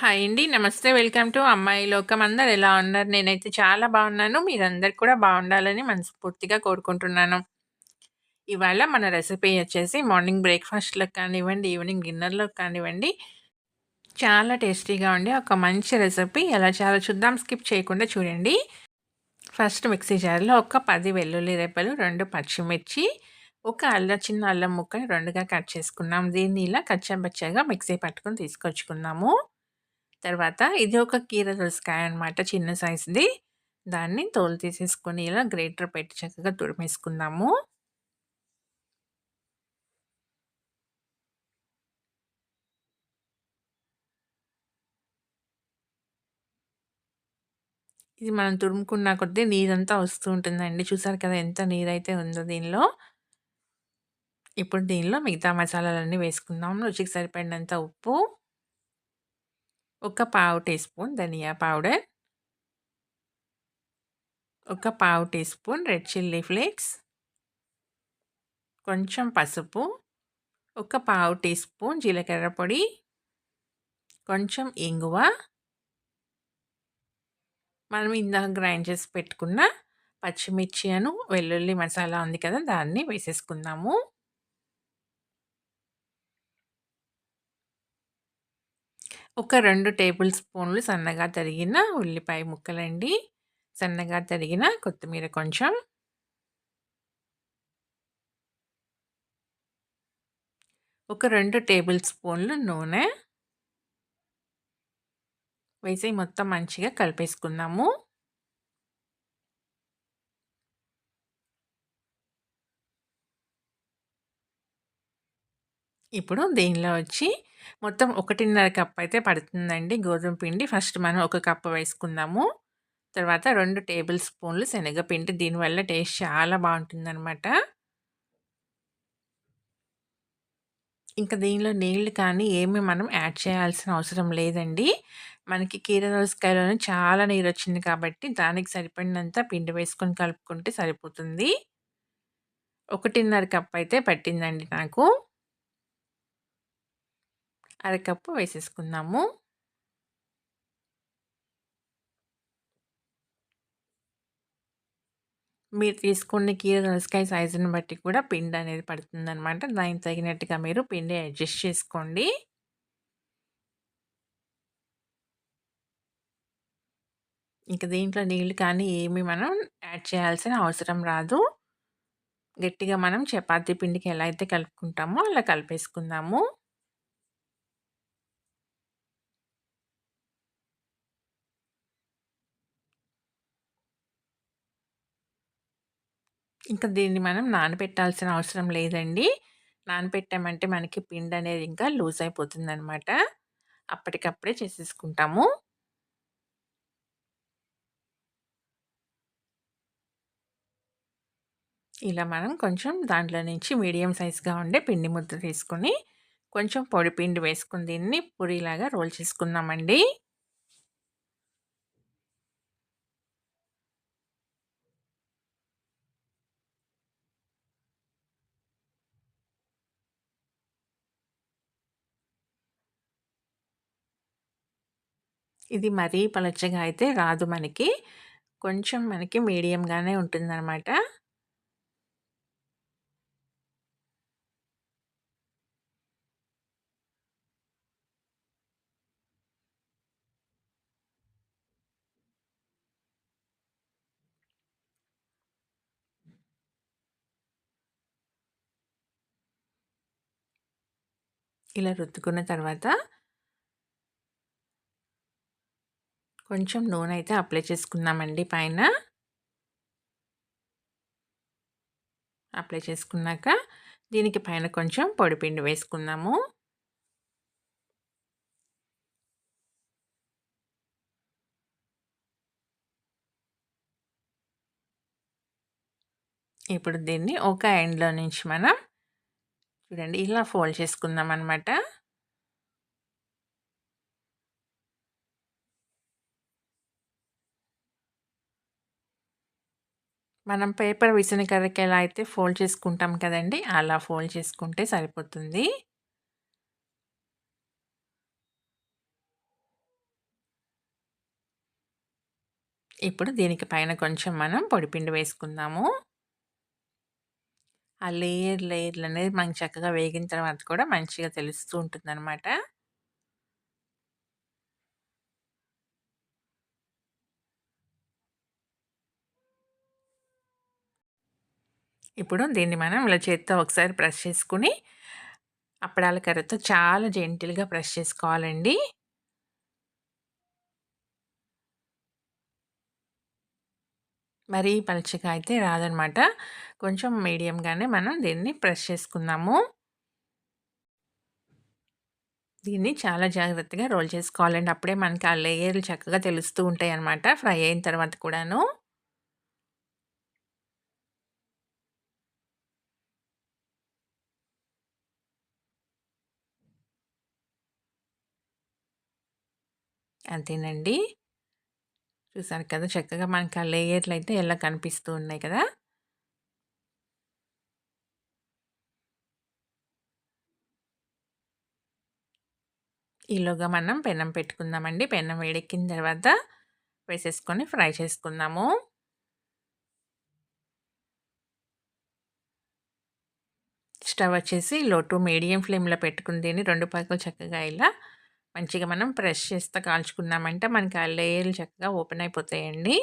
Hi అండి. నమస్తే. Welcome to అమ్మాయి లోకం. అందరు ఎలా ఉన్నారు? నేనైతే చాలా బాగున్నాను. మీరందరు కూడా బాగుండాలని మనస్ఫూర్తిగా కోరుకుంటున్నాను. ఇవాళ మన రెసిపీ వచ్చేసి మార్నింగ్ బ్రేక్‌ఫాస్ట్‌లోకి కానివ్వండి, ఈవినింగ్ డిన్నర్‌లోకి కానివ్వండి, చాలా టేస్టీగా ఉండే ఒక మంచి రెసిపీ ఎలా చాలా చూద్దాం. స్కిప్ చేయకుండా చూడండి. ఫస్ట్ మిక్సీ జార్‌లో ఒక పది వెల్లుల్లి రేపలు రెండు పచ్చిమిర్చి, ఒక అల్లం చిన్న అల్లం ముక్కని రెండుగా కట్ చేసుకున్నాం. దీన్ని ఇలా కచ్చాపచ్చాగా మిక్సీ పట్టుకొని తీసుకొచ్చుకున్నాము తర్వాత ఇది ఒక కీర దోసకాయ అనమాట చిన్న సైజుది. దాన్ని తోలు తీసేసుకొని ఇలా గ్రేటర్ పెట్టి చక్కగా తురిమేసుకుందాము. ఇది మనం తురుముకున్న కొద్దీ నీరంతా వస్తూ ఉంటుందండి. చూసారు కదా ఎంత నీరైతే ఉందో దీనిలో. ఇప్పుడు దీనిలో మిగతా మసాలాలన్నీ వేసుకుందాం. రుచికి సరిపడినంత ఉప్పు ఒక పావు టీ స్పూన్ ధనియా పౌడర్. ఒక పావు teaspoon red chilli flakes. కొంచెం పసుపు. ఒక పావు టీ స్పూన్ జీలకర్ర పొడి. కొంచెం ఇంగువ. మనం ఇందాక గ్రైండ్ చేసి పెట్టుకున్న పచ్చిమిర్చి అను వెల్లుల్లి మసాలా ఉంది కదా దాన్ని వేసేసుకుందాము. ఒక రెండు టేబుల్ స్పూన్లు సన్నగా తరిగిన ఉల్లిపాయ ముక్కలండి. సన్నగా తరిగిన కొత్తిమీర కొంచెం. ఒక రెండు టేబుల్ స్పూన్లు నూనె. వేసి మొత్తం మంచిగా కలిపేసుకుందాము. ఇప్పుడు దీనిలో వచ్చి మొత్తం ఒకటిన్నర కప్ అయితే పడుతుందండి గోధుమ పిండి. ఫస్ట్ మనం ఒక కప్పు వేసుకుందాము. తర్వాత రెండు టేబుల్ స్పూన్లు శనగపిండి. దీనివల్ల టేస్ట్ చాలా బాగుంటుందన్నమాట. ఇంకా దీనిలో నీళ్ళు కానీ ఏమి మనం యాడ్ చేయాల్సిన అవసరం లేదండి. మనకి కీర దోసకాయలోనే చాలా నీరు వచ్చింది కాబట్టి దానికి సరిపడినంత పిండి వేసుకొని కలుపుకుంటే సరిపోతుంది. ఒకటిన్నర కప్ అయితే పట్టిందండి నాకు. అరకప్పు వేసేసుకుందాము. మీరు తీసుకునే కీర సైజుని బట్టి కూడా పిండి అనేది పడుతుందనమాట దానికి తగినట్టుగా మీరు పిండి అడ్జస్ట్ చేసుకోండి. ఇంకా దీంట్లో నీళ్ళు కానీ ఏమి మనం యాడ్ చేయాల్సిన అవసరం రాదు. గట్టిగా మనం చపాతీ పిండికి ఎలా అయితే కలుపుకుంటామో అలా కలిపేసుకుందాము. ఇంకా దీన్ని మనం నానబెట్టాల్సిన అవసరం లేదండి. నానబెట్టామంటే మనకి పిండి అనేది ఇంకా లూజ్ అయిపోతుందనమాట. అప్పటికప్పుడే చేసేసుకుంటాము. ఇలా మనం కొంచెం దాంట్లో నుంచి మీడియం సైజ్‌గా ఉండే పిండి ముద్ద తీసుకొని, కొంచెం పొడి పిండి వేసుకుని దీన్ని పూరిలాగా రోల్ చేసుకుందామండి. ఇది మరీ పలచగా అయితే రాదు మనకి. కొంచెం మనకి మీడియంగానే ఉంటుందన్నమాట ఇలా రుద్దుకున్న తర్వాత కొంచెం నూనె అయితే అప్లై చేసుకుందామండి పైన. అప్లై చేసుకున్నాక దీనికి పైన కొంచెం పొడిపిండి వేసుకుందాము. ఇప్పుడు దీన్ని ఒక ఎండ్లో నుంచి మనం చూడండి ఇలా ఫోల్డ్ చేసుకుందాం అనమాట మనం పేపర్ విసిన ఎలా అయితే ఫోల్డ్ చేసుకుంటాం కదండి అలా ఫోల్డ్ చేసుకుంటే సరిపోతుంది. ఇప్పుడు దీనికి పైన కొంచెం మనం పొడిపిండి వేసుకుందాము. ఆ లేయర్ లేయర్లు అనేది మనం చక్కగా వేగిన తర్వాత కూడా మంచిగా తెలుస్తూ ఉంటుందన్నమాట. ఇప్పుడు దీన్ని మనం ఇలా చేత్తో ఒకసారి ప్రెస్ చేసుకుని అప్పడాల కర్రతో చాలా జెంటిల్‌గా ప్రెస్ చేసుకోవాలండి. మరీ పలుచగా అయితే రాదనమాట. కొంచెం మీడియంగానే మనం దీన్ని ప్రెస్ చేసుకుందాము. దీన్ని చాలా జాగ్రత్తగా రోల్ చేసుకోవాలండి. అప్పుడే మనకి ఆ లేయర్లు చక్కగా తెలుస్తూ ఉంటాయి అన్నమాట ఫ్రై అయిన తర్వాత కూడాను. అంతేనండి. చూసారు కదా! చక్కగా మనకి ఆ లేయర్లు అయితే ఎలా కనిపిస్తూ ఉన్నాయి కదా! ఈలోగా మనం పెనం పెట్టుకుందామండి. పెనం వేడెక్కిన తర్వాత వేసేసుకొని ఫ్రై చేసుకుందాము. స్టవ్ వచ్చేసి లో టు మీడియం ఫ్లేమ్‌లో పెట్టుకుని దీన్ని రెండు పక్కలు చక్కగా ఇలా మంచిగా మనం ప్రెష్ చేస్తా కాల్చుకున్నామంటే మనకి ఆ లేయర్లు చక్కగా ఓపెన్ అయిపోతాయండి.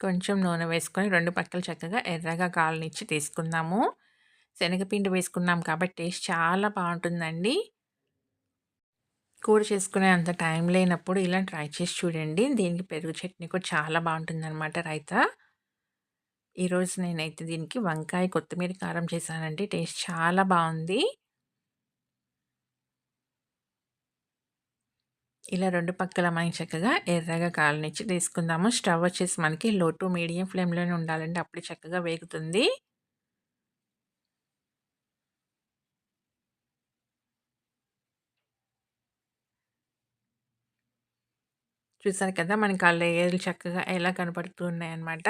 కొంచెం నూనె వేసుకొని రెండు పక్కలు చక్కగా ఎర్రగా కాలనిచ్చి తీసుకుందాము. శనగపిండి వేసుకున్నాం కాబట్టి టేస్ట్ చాలా బాగుంటుందండి కూర చేసుకునే అంత టైం లేనప్పుడు ఇలా ట్రై చేసి చూడండి. దీనికి పెరుగు చట్నీ కూడా చాలా బావుంటుందనమాట రైతా. ఈరోజు నేనైతే దీనికి వంకాయ, కొత్తిమీర కారం చేశానండి. టేస్ట్ చాలా బాగుంది ఇలా రెండు పక్కల మనకి చక్కగా ఎర్రగా కాలనిచ్చి తీసుకుందాము. స్టవ్ వచ్చేసి మనకి లో టు మీడియం ఫ్లేమ్‌లోనే ఉండాలండి. అప్పుడే చక్కగా వేగుతుంది. చూసారు కదా! మనకి ఆ లేయర్లు చక్కగా ఎలా కనపడుతున్నాయి అన్నమాట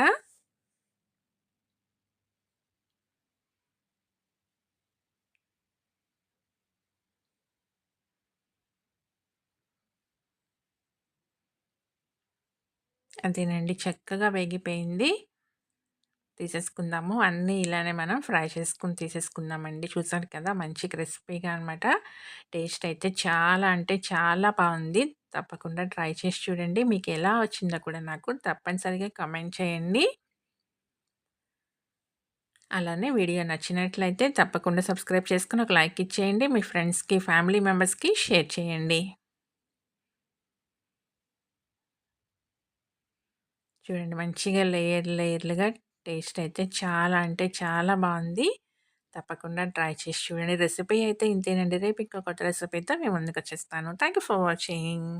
అదేనండి చక్కగా వేగిపోయింది. తీసేసుకుందాము. అన్నీ ఇలానే మనం ఫ్రై చేసుకుని తీసేసుకుందామండి. చూసారు కదా! మంచి క్రిస్పీగా అనమాట. టేస్ట్ అయితే చాలా అంటే చాలా బాగుంది తప్పకుండా ట్రై చేసి చూడండి. మీకు ఎలా వచ్చిందో కూడా నాకు తప్పనిసరిగా కమెంట్ చేయండి. అలానే వీడియో నచ్చినట్లయితే తప్పకుండా సబ్స్క్రైబ్ చేసుకుని ఒక లైక్ ఇచ్చేయండి. మీ ఫ్రెండ్స్‌కి, ఫ్యామిలీ మెంబర్స్‌కి షేర్ చేయండి. చూడండి మంచిగా లేయర్ లేయర్లుగా టేస్ట్ అయితే చాలా అంటే చాలా బాగుంది తప్పకుండా ట్రై చేసి చూడండి. రెసిపీ అయితే ఇంతేనండి. రేపు ఇంకో కొత్త రెసిపీతో మీ ముందుకొచ్చేస్తాను. Thank you for watching.